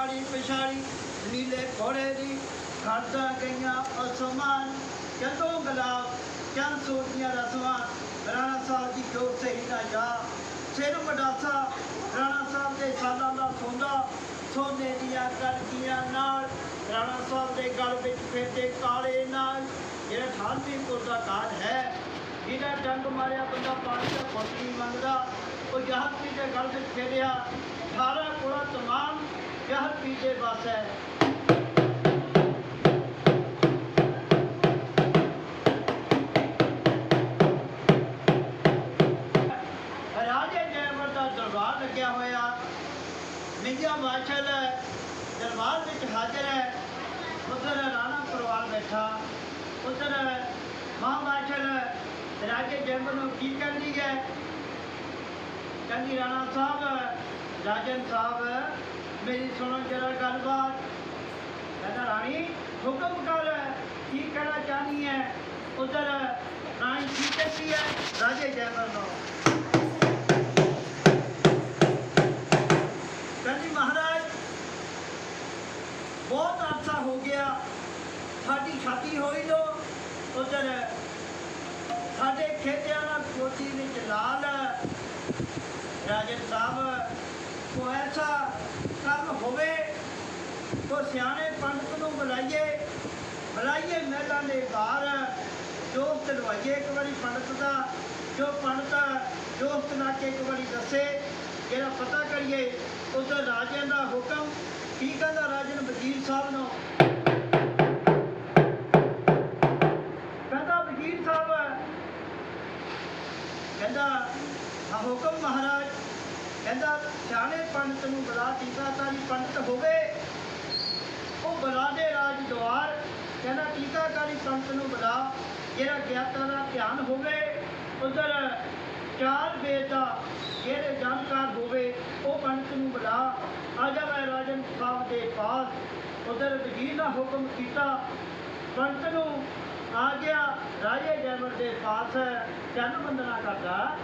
ਕਾਲੀ ਪਿਛਾੜੀ ਨੀਲੇ ਘੋੜੇ ਦੀ ਖਾਦਾ ਗਈਆਂ ਅਸਮਾਨ। ਜਦੋਂ ਗਲਾਬ ਚੰਨ ਸੋਟੀਆਂ ਰਸਮਾਂ ਰਾਣਾ ਸਾਹਿਬ ਦੀ ਜੋ ਸਹੀ ਨਾ ਜਾ। ਸਿਰ ਮਡਾਸਾ, ਰਾਣਾ ਸਾਹਿਬ ਦੇ ਸਾਲਾਂ ਦਾ ਸੌਂਦਾ। ਸੋਨੇ ਦੀਆਂ ਕਲਕੀਆਂ ਨਾਲ, ਰਾਣਾ ਸਾਹਿਬ ਦੇ ਗਲ ਵਿੱਚ ਫਿਰਦੇ ਕਾਲੇ ਨਾਲ। ਜਿਹੜਾ ਠਾਣਵੀਪੁਰ ਦਾ ਕਾਜ ਹੈ, ਜਿਹਦਾ ਡੰਗ ਮਾਰਿਆ ਬੰਦਾ ਪਾਣੀ ਦਾ ਘੁੱਟ ਨਹੀਂ ਮੰਗਦਾ। ਉਹ ਜਹਰ ਦੇ ਗਲ ਵਿੱਚ ਫੇਰਿਆ। 18 ਕੋਲਾ ਤਮਾਮ ਜਹਰ ਪੀ ਦੇ ਬਸ ਹੈ। ਰਾਜੇ ਜੈਵਰ ਦਾ ਦਰਬਾਰ ਲੱਗਿਆ ਹੋਇਆ। ਮਿੰਜਾ ਮਾਸ਼ਲ ਦਰਬਾਰ ਵਿੱਚ ਹਾਜ਼ਰ ਹੈ। ਉਧਰ ਰਾਣਾ ਪਰਿਵਾਰ ਬੈਠਾ। ਉਧਰ ਮਹਾਮਾਸ਼ਲ ਰਾਜੇ ਜੈਵਰ ਨੂੰ ਕੀ ਕਹਿੰਦੀ ਹੈ? ਕਹਿੰਦੀ ਰਾਣਾ ਸਾਹਿਬ ਰਾਜਨ ਸਾਹਿਬ ਮੇਰੀ ਸੁਣੋ ਜਰਾ ਗੱਲਬਾਤ ਕਹਿੰਦਾ ਰਾਣੀ ਹੁਕਮ ਕਰ ਕੀ ਕਹਿਣਾ ਚਾਹਨੀ ਹੈ ਉਧਰ ਰਾਣੀ ਕੀ ਕਹਿੰਦੀ ਹੈ ਰਾਜੇ ਜੈਵਰ ਨੂੰ ਕਹਿੰਦੀ ਮਹਾਰਾਜ ਬਹੁਤ ਅਰਸਾ ਹੋ ਗਿਆ ਸਾਡੀ ਛਾਤੀ ਹੋਈ ਲੋ ਉਧਰ ਸਾਡੇ ਖੇਤਿਆਂ ਦਾ ਕੋਠੀ ਵਿੱਚ ਲਾਲ ਰਾਜਨ ਕੋਈ ਐਸਾ ਕੰਮ ਹੋਵੇ ਕੋ ਸਿਆਣੇ ਪੰਡਤ ਨੂੰ ਬੁਲਾਈਏ ਬੁਲਾਈਏ ਮਹਿਲਾਂ ਦੇ ਬਾਹਰ ਦੋਸਤ ਲਵਾਈਏ ਇੱਕ ਵਾਰੀ ਪੰਡਤ ਦਾ, ਜੋ ਪੰਡਤ ਦੋਸਤ ਲਾ ਕੇ ਇੱਕ ਵਾਰੀ ਦੱਸੇ, ਜਿਹੜਾ ਪਤਾ ਕਰੀਏ, ਉਧਰ ਰਾਜਿਆਂ ਦਾ ਹੁਕਮ, ਕੀ ਕਹਿੰਦਾ ਰਾਜਨ ਵਜ਼ੀਰ ਸਾਹਿਬ ਨੂੰ? ਕਹਿੰਦਾ ਵਜ਼ੀਰ ਸਾਹਿਬ, ਕਹਿੰਦਾ ਹੁਕਮ ਮਹਾਰਾਜ ਕਹਿੰਦਾ, ਸਿਆਣੇ ਪੰਡਤ ਨੂੰ ਬੁਲਾ ਟੀਕਾਕਾਰੀ ਪੰਡਤ ਹੋਵੇ। ਉਹ ਬੁਲਾ ਦੇ ਰਾਜ ਦੁਆਰ ਕਹਿੰਦਾ ਟੀਕਾਕਾਰੀ ਪੰਡਤ ਨੂੰ ਬੁਲਾ, ਜਿਹੜਾ ਗਿਆਤਾ ਦਾ ਧਿਆਨ ਹੋਵੇ, ਉਧਰ ਚਾਰ ਵੇਦ ਦਾ ਜਿਹੜੇ ਜਾਣਕਾਰ ਹੋਵੇ, ਉਹ ਪੰਡਤ ਨੂੰ ਬੁਲਾ। ਆ ਜਾ ਮੈਂ ਰਾਜਨ ਸਾਹਿਬ ਦੇ ਪਾਸ, ਉਧਰ ਵਜ਼ੀਰ ਦਾ ਹੁਕਮ ਕੀਤਾ। ਪੰਡਤ ਨੂੰ ਆ ਗਿਆ, ਰਾਜੇ ਜੈਵਰ ਦੇ ਪਾਸ ਚੰਨ ਬੰਦਨਾ ਕਰਦਾ।